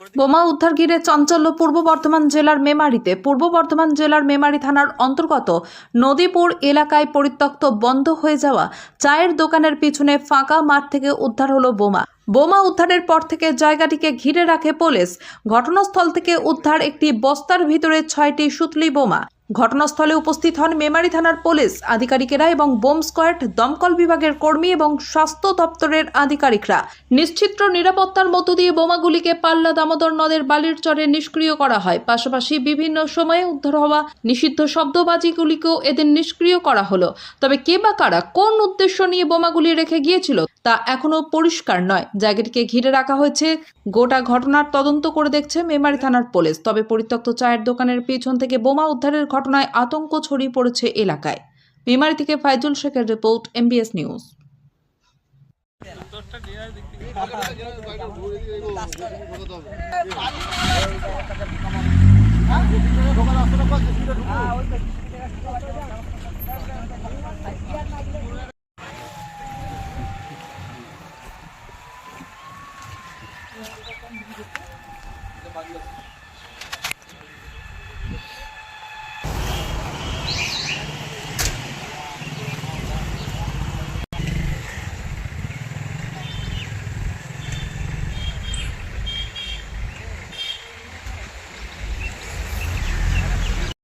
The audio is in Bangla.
বোমা উদ্ধার ঘিরে চাঞ্চল্য পূর্ব বর্ধমান জেলার মেমারিতে। পূর্ব বর্ধমান জেলার মেমারি থানার অন্তর্গত নদীপুর এলাকায় পরিত্যক্ত বন্ধ হয়ে যাওয়া চায়ের দোকানের পিছনে ফাঁকা মাঠ থেকে উদ্ধার হলো বোমা। বোমা উদ্ধারের পর থেকে জায়গাটিকে ঘিরে রাখে পুলিশ। ঘটনাস্থল থেকে উদ্ধার একটি বস্তার ভিতরে ছয়টি সুতলি বোমা। ঘটনাস্থলে উপস্থিত হন মেমারি থানার পুলিশ আধিকারিকেরা এবং বোম স্কোয়াড, দমকল বিভাগের কর্মী এবং স্বাস্থ্য দপ্তরের আধিকারিকরা। নিশ্চিত্র নিরাপত্তার মধ্য দিয়ে বোমাগুলিকে পাল্লা দামোদর নদের বালির চরে নিষ্ক্রিয় করা হয়। পাশাপাশি বিভিন্ন সময়ে উদ্ধার হওয়া নিষিদ্ধ শব্দবাজিগুলিকেও এদের নিষ্ক্রিয় করা হলো। তবে কে বা কারা কোন উদ্দেশ্য নিয়ে বোমাগুলি রেখে গিয়েছিল তা এখনও পরিষ্কার নয়। জায়গাটিকে ঘিরে রাখা হয়েছে। গোটা ঘটনার তদন্ত করে দেখছে মেমারি থানার পুলিশ। তবে পরিত্যক্ত চায়ের দোকানের পেছন থেকে বোমা উদ্ধারের ঘটনায় আতঙ্ক ছড়িয়ে পড়েছে এলাকায়। মেমারি থেকে ফাইজুল শেখের রিপোর্ট, এমবিএস নিউজ। 이제 만났어.